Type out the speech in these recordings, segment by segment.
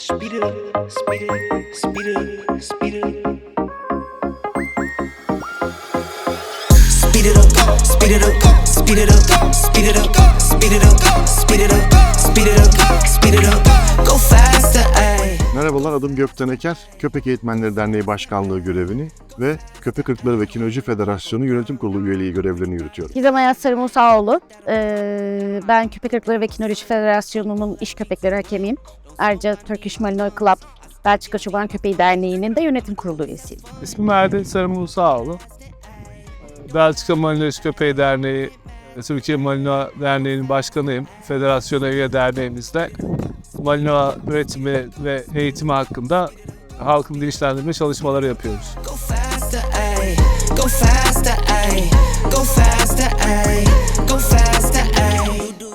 Speed it up, speed it up, speed it up, speed it up. Speed it up, speed it up, speed it up, speed it up, speed it up, speed it up, speed it Merhabalar adım Gökten Eker. Köpek Eğitmenleri Derneği Başkanlığı görevini ve Köpek Irkları ve Kinoloji Federasyonu Yönetim Kurulu üyeliği görevlerini yürütüyorum. Gizem Hayat Sarı Musaoğlu. Ee, ben Köpek Irkları ve Kinoloji Federasyonu'nun iş köpekleri hakemiyim. Ayrıca Turkish Malinois Club Belçika Çoban Köpeği Derneği'nin de yönetim kurulu üyesiyim. İsmim Erdem Sarı Musaoğlu. Belçika Malinois Köpeği Derneği, Türkiye Malinois Derneği'nin başkanıyım. Federasyona üye derneğimizde Malinois üretimi ve eğitimi hakkında halkın bilinçlendirme çalışmaları yapıyoruz.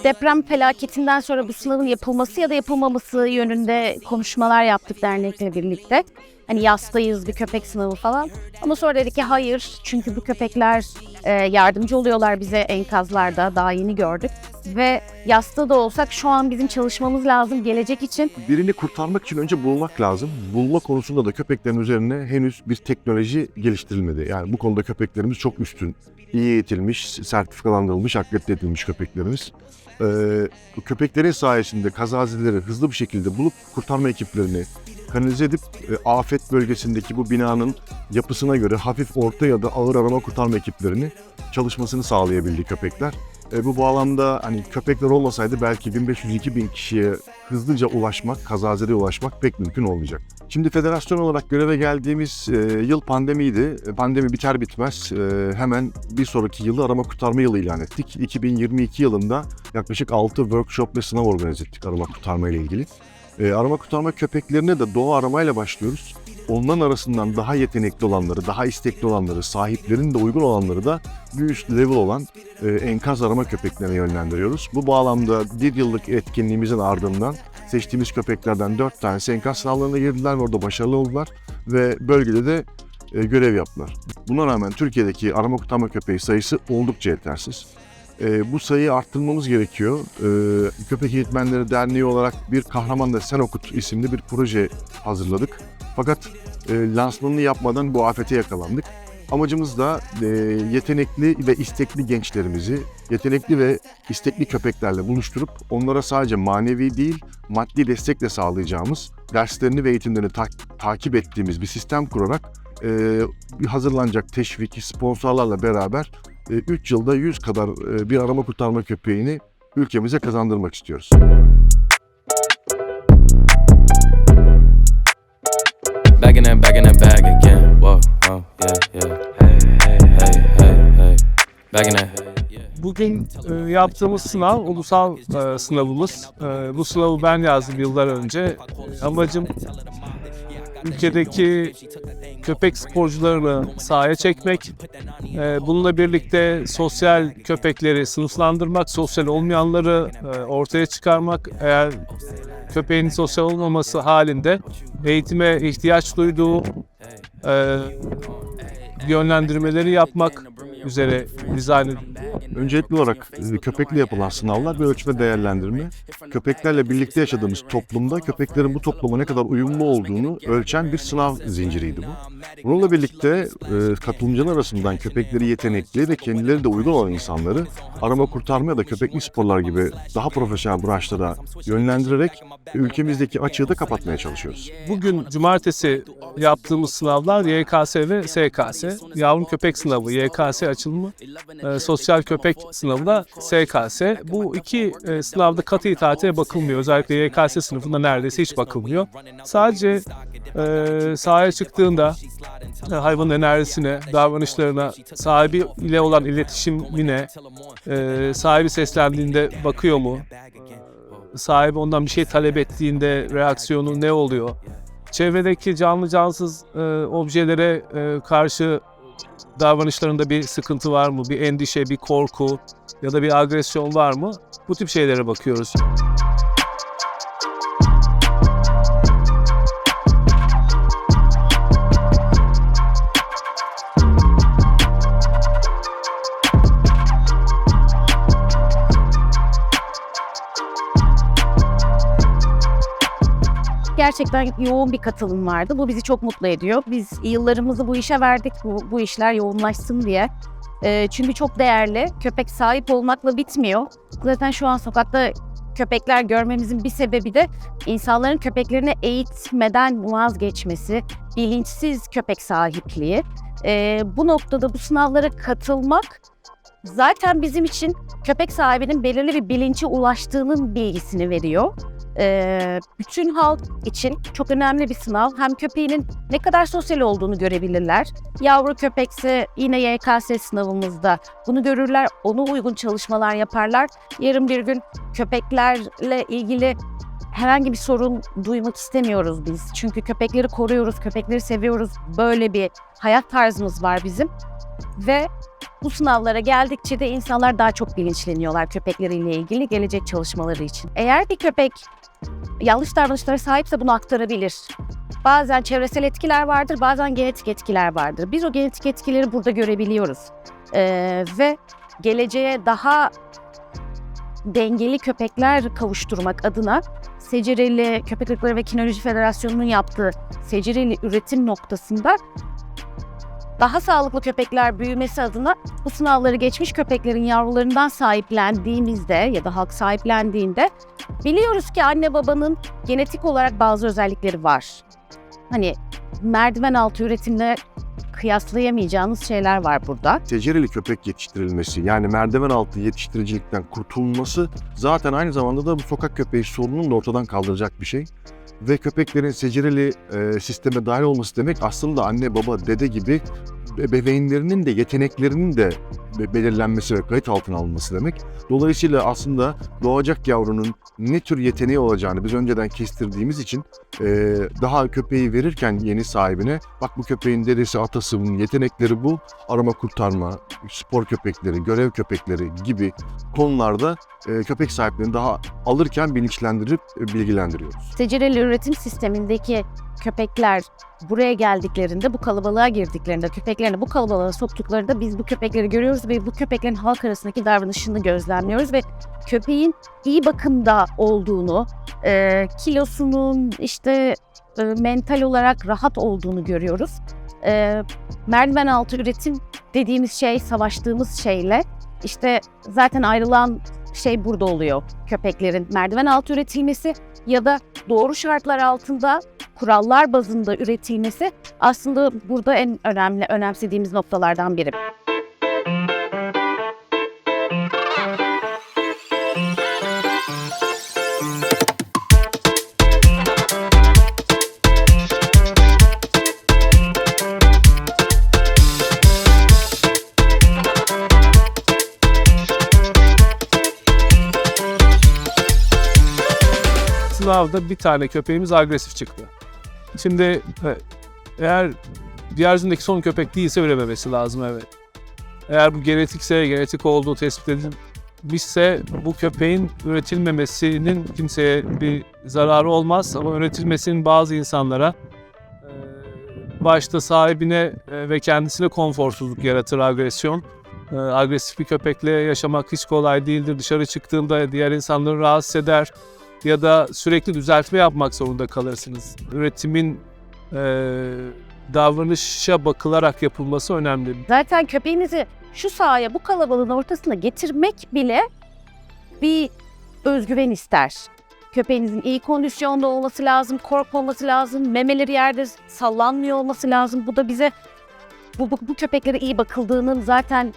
Deprem felaketinden sonra bu sınavın yapılması ya da yapılmaması yönünde konuşmalar yaptık dernekle birlikte. Hani yastayız bir köpek sınavı falan. Ama sonra dedik ki hayır çünkü bu köpekler e, yardımcı oluyorlar bize enkazlarda daha yeni gördük. Ve yasta da olsak şu an bizim çalışmamız lazım gelecek için. Birini kurtarmak için önce bulmak lazım. Bulma konusunda da köpeklerin üzerine henüz bir teknoloji geliştirilmedi. Yani bu konuda köpeklerimiz çok üstün. iyi eğitilmiş, sertifikalandırılmış, akredite edilmiş köpeklerimiz. Ee, köpeklerin sayesinde kazazeleri hızlı bir şekilde bulup kurtarma ekiplerini kanalize edip e, afet bölgesindeki bu binanın yapısına göre hafif, orta ya da ağır arama kurtarma ekiplerini çalışmasını sağlayabildi köpekler. E, bu bağlamda hani köpekler olmasaydı belki 1500-2000 kişiye hızlıca ulaşmak, kazazede ulaşmak pek mümkün olmayacak. Şimdi federasyon olarak göreve geldiğimiz e, yıl pandemiydi. E, Pandemi biter bitmez e, hemen bir sonraki yılı arama kurtarma yılı ilan ettik. 2022 yılında yaklaşık 6 workshop ve sınav organize ettik arama kurtarma ile ilgili. E, arama kurtarma köpeklerine de doğa aramayla başlıyoruz. Onların arasından daha yetenekli olanları, daha istekli olanları, sahiplerin de uygun olanları da bir üst level olan e, enkaz arama köpeklerine yönlendiriyoruz. Bu bağlamda bir yıllık etkinliğimizin ardından seçtiğimiz köpeklerden 4 tanesi enkaz sınavlarına girdiler ve orada başarılı oldular ve bölgede de e, görev yaptılar. Buna rağmen Türkiye'deki arama kurtarma köpeği sayısı oldukça yetersiz. E, bu sayıyı arttırmamız gerekiyor. E, Köpek Eğitmenleri Derneği olarak bir Kahraman da Sen Okut isimli bir proje hazırladık. Fakat e, lansmanını yapmadan bu afete yakalandık. Amacımız da e, yetenekli ve istekli gençlerimizi, yetenekli ve istekli köpeklerle buluşturup onlara sadece manevi değil, maddi destek de sağlayacağımız, derslerini ve eğitimlerini ta- takip ettiğimiz bir sistem kurarak e, hazırlanacak teşvik, sponsorlarla beraber 3 yılda 100 kadar e, bir arama kurtarma köpeğini ülkemize kazandırmak istiyoruz. Back in that, back bag again. Whoa, whoa, yeah, yeah. Hey, hey, hey, hey, hey. Back in. Bugün e, yaptığımız sınav ulusal e, sınavımız. E, bu sınavı ben yazdım yıllar önce. E, amacım ülkedeki köpek sporcularını sahaya çekmek. E, bununla birlikte sosyal köpekleri sınıflandırmak, sosyal olmayanları e, ortaya çıkarmak. Eğer köpeğin sosyal olmaması halinde eğitime ihtiyaç duyduğu e, yönlendirmeleri yapmak üzere dizayn edildi. Öncelikli olarak e, köpekle yapılan sınavlar bir ölçme değerlendirme. Köpeklerle birlikte yaşadığımız toplumda köpeklerin bu topluma ne kadar uyumlu olduğunu ölçen bir sınav zinciriydi bu. Bununla birlikte e, katılımcılar arasından köpekleri yetenekli ve kendileri de uygun olan insanları arama kurtarma ya da köpekli sporlar gibi daha profesyonel branşlara yönlendirerek ülkemizdeki açığı da kapatmaya çalışıyoruz. Bugün cumartesi yaptığımız sınavlar YKS ve SKS. Yavrum köpek sınavı YKS açılımı, e, sosyal köpek sınavı da SKS. Bu iki e, sınavda katı itaate bakılmıyor. Özellikle YKS sınıfında neredeyse hiç bakılmıyor. Sadece e, sahaya çıktığında e, hayvanın enerjisine, davranışlarına, sahibi ile olan iletişimine, e, sahibi seslendiğinde bakıyor mu? sahibi ondan bir şey talep ettiğinde reaksiyonu ne oluyor? Çevredeki canlı cansız e, objelere e, karşı davranışlarında bir sıkıntı var mı? Bir endişe, bir korku ya da bir agresyon var mı? Bu tip şeylere bakıyoruz. Gerçekten yoğun bir katılım vardı. Bu bizi çok mutlu ediyor. Biz yıllarımızı bu işe verdik, bu, bu işler yoğunlaşsın diye. Ee, çünkü çok değerli. Köpek sahip olmakla bitmiyor. Zaten şu an sokakta köpekler görmemizin bir sebebi de insanların köpeklerini eğitmeden vazgeçmesi, bilinçsiz köpek sahipliği. Ee, bu noktada bu sınavlara katılmak zaten bizim için köpek sahibinin belirli bir bilince ulaştığının bilgisini veriyor. Ee, bütün halk için çok önemli bir sınav. Hem köpeğinin ne kadar sosyal olduğunu görebilirler. Yavru köpekse yine YKS sınavımızda bunu görürler, ona uygun çalışmalar yaparlar. Yarın bir gün köpeklerle ilgili herhangi bir sorun duymak istemiyoruz biz. Çünkü köpekleri koruyoruz, köpekleri seviyoruz. Böyle bir hayat tarzımız var bizim. Ve bu sınavlara geldikçe de insanlar daha çok bilinçleniyorlar köpekleriyle ilgili gelecek çalışmaları için. Eğer bir köpek yanlış davranışlara sahipse bunu aktarabilir. Bazen çevresel etkiler vardır, bazen genetik etkiler vardır. Biz o genetik etkileri burada görebiliyoruz. Ee, ve geleceğe daha dengeli köpekler kavuşturmak adına Secereli Köpek Irkları ve Kinoloji Federasyonu'nun yaptığı secereli üretim noktasında daha sağlıklı köpekler büyümesi adına bu sınavları geçmiş köpeklerin yavrularından sahiplendiğimizde ya da halk sahiplendiğinde biliyoruz ki anne babanın genetik olarak bazı özellikleri var. Hani merdiven altı üretimle kıyaslayamayacağınız şeyler var burada. Secereli köpek yetiştirilmesi yani merdiven altı yetiştiricilikten kurtulması zaten aynı zamanda da bu sokak köpeği sorununu da ortadan kaldıracak bir şey. Ve köpeklerin secereli e, sisteme dahil olması demek aslında anne, baba, dede gibi bebeğinlerinin de yeteneklerinin de belirlenmesi ve kayıt altına alınması demek. Dolayısıyla aslında doğacak yavrunun ne tür yeteneği olacağını biz önceden kestirdiğimiz için e, daha köpeği verirken yeni sahibine bak bu köpeğin dedesi atası bunun yetenekleri bu arama kurtarma, spor köpekleri, görev köpekleri gibi konularda e, köpek sahiplerini daha alırken bilinçlendirip e, bilgilendiriyoruz. Secereli üretim sistemindeki köpekler buraya geldiklerinde, bu kalabalığa girdiklerinde, köpeklerini bu kalabalığa soktuklarında biz bu köpekleri görüyoruz ve bu köpeklerin halk arasındaki davranışını gözlemliyoruz ve köpeğin iyi bakımda olduğunu, e, kilosunun işte e, mental olarak rahat olduğunu görüyoruz. E, merdiven altı üretim dediğimiz şey, savaştığımız şeyle işte zaten ayrılan şey burada oluyor. Köpeklerin merdiven altı üretilmesi ya da doğru şartlar altında kurallar bazında üretilmesi aslında burada en önemli önemsediğimiz noktalardan biri. Sınavda bir tane köpeğimiz agresif çıktı. Şimdi e, eğer yeryüzündeki son köpek değilse ürememesi lazım evet. Eğer bu genetikse, genetik olduğu tespit edilmişse bu köpeğin üretilmemesinin kimseye bir zararı olmaz ama üretilmesinin bazı insanlara e, başta sahibine e, ve kendisine konforsuzluk yaratır agresyon. Agresif bir köpekle yaşamak hiç kolay değildir. Dışarı çıktığında diğer insanları rahatsız eder ya da sürekli düzeltme yapmak zorunda kalırsınız. Üretimin e, davranışa bakılarak yapılması önemli. Zaten köpeğinizi şu sahaya bu kalabalığın ortasına getirmek bile bir özgüven ister. Köpeğinizin iyi kondisyonda olması lazım, korkmaması lazım, memeleri yerde sallanmıyor olması lazım. Bu da bize bu, bu, bu köpeklere iyi bakıldığının zaten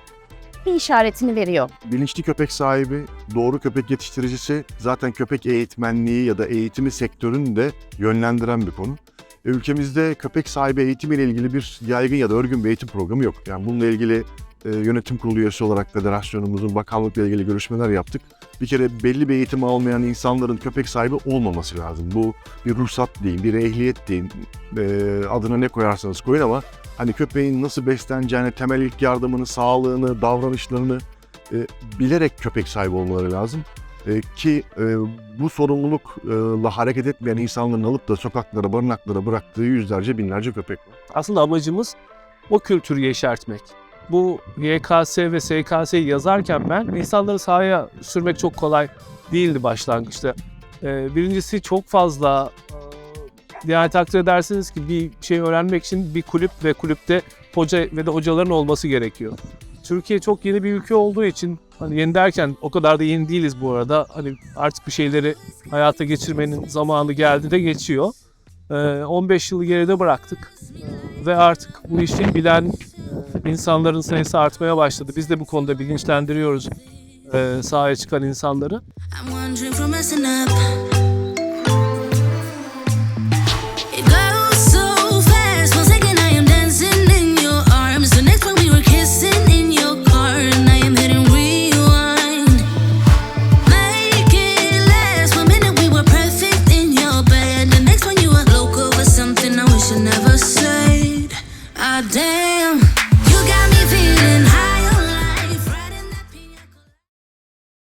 bir işaretini veriyor. Bilinçli köpek sahibi, doğru köpek yetiştiricisi zaten köpek eğitmenliği ya da eğitimi sektörünü de yönlendiren bir konu. E, Ülkemizde köpek sahibi eğitimiyle ilgili bir yaygın ya da örgün bir eğitim programı yok. Yani bununla ilgili e, yönetim kurulu üyesi olarak federasyonumuzun bakanlıkla ilgili görüşmeler yaptık. Bir kere belli bir eğitim almayan insanların köpek sahibi olmaması lazım. Bu bir ruhsat değil, bir ehliyet değil. E, adına ne koyarsanız koyun ama hani köpeğin nasıl besleneceğini, temel ilk yardımını, sağlığını, davranışlarını e, bilerek köpek sahibi olmaları lazım. E, ki e, bu sorumlulukla hareket etmeyen insanların alıp da sokaklara, barınaklara bıraktığı yüzlerce, binlerce köpek var. Aslında amacımız o kültürü yeşertmek. Bu YKS ve SKS'yi yazarken ben insanları sahaya sürmek çok kolay değildi başlangıçta. Ee, birincisi çok fazla Yani takdir edersiniz ki bir şey öğrenmek için bir kulüp ve kulüpte hoca ve de hocaların olması gerekiyor. Türkiye çok yeni bir ülke olduğu için hani yeni derken o kadar da yeni değiliz bu arada. Hani artık bir şeyleri hayata geçirmenin zamanı geldi de geçiyor. Ee, 15 yılı geride bıraktık Ee, ve artık bu işi bilen e, insanların sayısı artmaya başladı. Biz de bu konuda bilinçlendiriyoruz e, sahaya çıkan insanları.